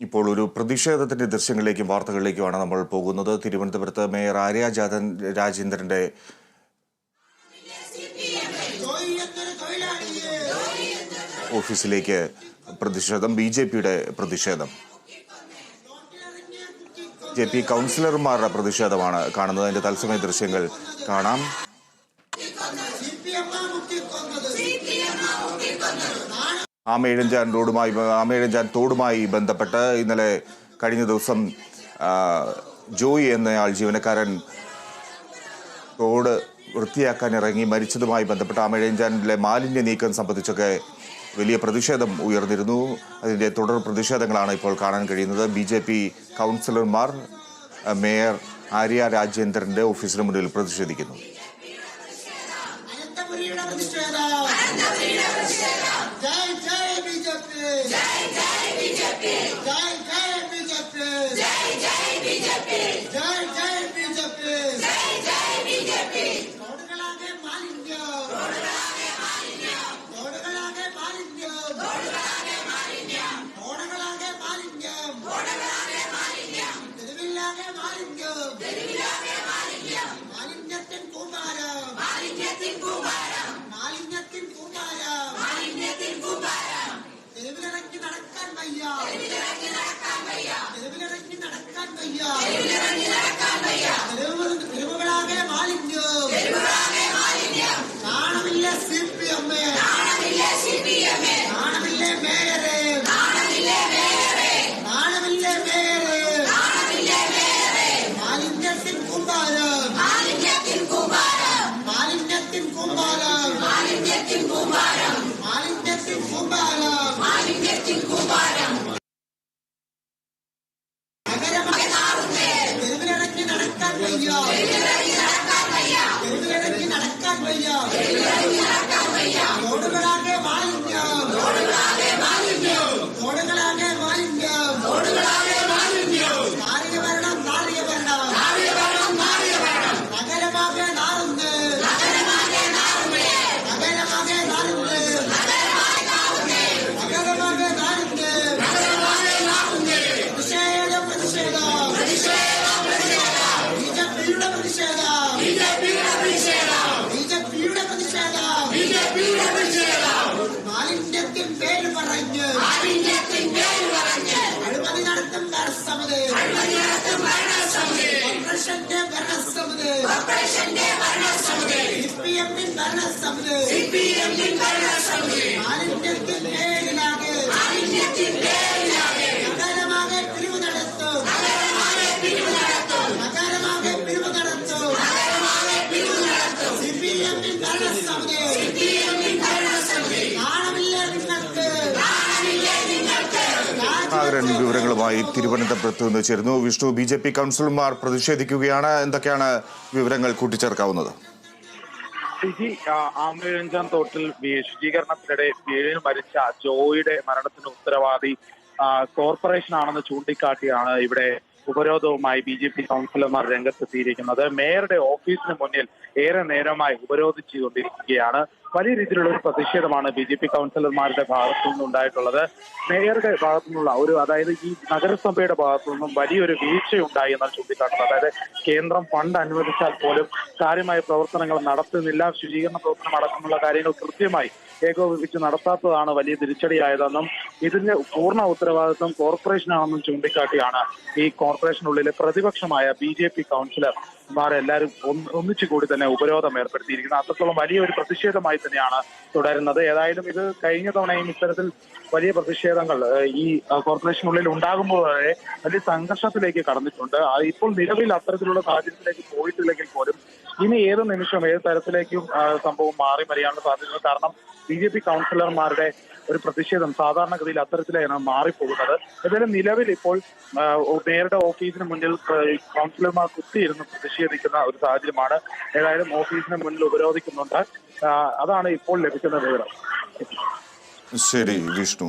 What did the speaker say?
ഇപ്പോൾ ഒരു പ്രതിഷേധത്തിന്റെ ദൃശ്യങ്ങളിലേക്കും വാർത്തകളിലേക്കുമാണ് നമ്മൾ പോകുന്നത്. തിരുവനന്തപുരത്ത് മേയർ ആര്യ ജാതൻ രാജേന്ദ്രന്റെ ഓഫീസിലേക്ക് പ്രതിഷേധം ബി ജെ പിയുടെ പ്രതിഷേധം. ജെ പി കൗൺസിലർമാരുടെ പ്രതിഷേധമാണ് കാണുന്നത്. അതിന്റെ തത്സമയ ദൃശ്യങ്ങൾ കാണാം. ആമയിഴഞ്ചാൻ റോഡുമായി ആമേഴഞ്ചാൻ തോടുമായി ബന്ധപ്പെട്ട് ഇന്നലെ കഴിഞ്ഞ ദിവസം ജോയി എന്നയാൾ ജീവനക്കാരൻ തോട് വൃത്തിയാക്കാൻ ഇറങ്ങി മരിച്ചതുമായി ബന്ധപ്പെട്ട് ആമേഴഞ്ചാനിലെ മാലിന്യ നീക്കം സംബന്ധിച്ചൊക്കെ വലിയ പ്രതിഷേധം ഉയർന്നിരുന്നു. അതിന്റെ തുടർ പ്രതിഷേധങ്ങളാണ് ഇപ്പോൾ കാണാൻ കഴിയുന്നത്. ബി ജെ പി കൗൺസിലർമാർ മേയർ ആര്യ രാജേന്ദ്രന്റെ ഓഫീസിന് മുന്നിൽ പ്രതിഷേധിക്കുന്നു. അനന്തപുരിയുടെ പ്രതിഷേധം വയ്യ. തെരുവിലിറങ്ങി നടക്കാൻ വയ്യ. തെരുവിലിറങ്ങി നടക്കാൻ വയ്യ. നടക്കാൻ വയ്യ കോർപ്പറേഷന്റെ ഭരണസമിതി. കോർപ്പറേഷന്റെ ഭരണസമിതി. സി പി എമ്മിൻ ഭരണസമിതി. സി പി എമ്മിൻ ഭരണസമിതി. മാലിന്യത്തിൻ വിവരങ്ങളുമായി തിരുവനന്തപുരത്ത് നിന്ന് ചേരുന്നു. വിഷ്ണു ബി ജെ പി കൗൺസിലർമാർ പ്രതിഷേധിക്കുകയാണ്. എന്തൊക്കെയാണ് വിവരങ്ങൾ കൂട്ടിച്ചേർക്കാവുന്നത്? ആമരഞ്ചാം തോട്ടിൽ ശുചീകരണത്തിനിടെ വീഴിൽ മരിച്ച ജോയിയുടെ മരണത്തിന് ഉത്തരവാദി കോർപ്പറേഷൻ ആണെന്ന് ചൂണ്ടിക്കാട്ടിയാണ് ഇവിടെ ഉപരോധവുമായി ബി ജെ പി കൗൺസിലർമാർ രംഗത്തെത്തിയിരിക്കുന്നത്. മേയറുടെ ഓഫീസിന് മുന്നിൽ ഏറെ നേരമായി ഉപരോധിച്ചുകൊണ്ടിരിക്കുകയാണ്. വലിയ രീതിയിലുള്ള ഒരു പ്രതിഷേധമാണ് ബി ജെ പി കൗൺസിലർമാരുടെ ഭാഗത്തു നിന്നുണ്ടായിട്ടുള്ളത് മേയറുടെ ഭാഗത്തു നിന്നുള്ള ഒരു അതായത് ഈ നഗരസഭയുടെ ഭാഗത്തു നിന്നും വലിയൊരു വീഴ്ചയുണ്ടായി എന്നാണ് ചൂണ്ടിക്കാട്ടുന്നത്. അതായത് കേന്ദ്രം ഫണ്ട് അനുവദിച്ചാൽ പോലും കാര്യമായ പ്രവർത്തനങ്ങൾ നടത്തുന്നില്ല. ശുചീകരണ പ്രവർത്തനം അടക്കമുള്ള കാര്യങ്ങൾ കൃത്യമായി ഏകോപിപ്പിച്ച് നടത്താത്തതാണ് വലിയ തിരിച്ചടിയായതെന്നും ഇതിന്റെ പൂർണ ഉത്തരവാദിത്വം കോർപ്പറേഷനാണെന്നും ചൂണ്ടിക്കാട്ടിയാണ് ഈ കോർപ്പറേഷനുള്ളിലെ പ്രതിപക്ഷമായ ബി ജെ കൗൺസിലർമാർ എല്ലാവരും ഒന്ന് ഒന്നിച്ചു കൂടി തന്നെ ഉപരോധം ഏർപ്പെടുത്തിയിരിക്കുന്നത്. അത്രത്തോളം വലിയ ഒരു പ്രതിഷേധമായി തന്നെയാണ് തുടരുന്നത്. ഏതായാലും ഇത് കഴിഞ്ഞ തവണയും ഇത്തരത്തിൽ വലിയ പ്രതിഷേധങ്ങൾ ഈ കോർപ്പറേഷനുള്ളിൽ ഉണ്ടാകുമ്പോൾ വരെ വലിയ സംഘർഷത്തിലേക്ക് കടന്നിട്ടുണ്ട്. ഇപ്പോൾ നിലവിൽ അത്തരത്തിലുള്ള സാഹചര്യത്തിലേക്ക് പോയിട്ടില്ലെങ്കിൽ പോലും ഇനി ഏത് നിമിഷം ഏത് തരത്തിലേക്കും സംഭവം മാറി വരികയാണ് സാധ്യത കാരണം ബി ജെ പി കൗൺസിലർമാരുടെ ഒരു പ്രതിഷേധം സാധാരണഗതിയിൽ അത്തരത്തിലാണ് മാറിപ്പോകുന്നത്. ഏതായാലും നിലവിൽ ഇപ്പോൾ നേരുടെ ഓഫീസിന് മുന്നിൽ കൗൺസിലർമാർ കുത്തിയിരുന്ന് പ്രതിഷേധിക്കുന്ന ഒരു സാഹചര്യമാണ് ഏതായാലും ഓഫീസിന് മുന്നിൽ ഉപരോധിക്കുന്നുണ്ട്. അതാണ് ഇപ്പോൾ ലഭിക്കുന്ന വിവരം. ശരി വിഷ്ണു.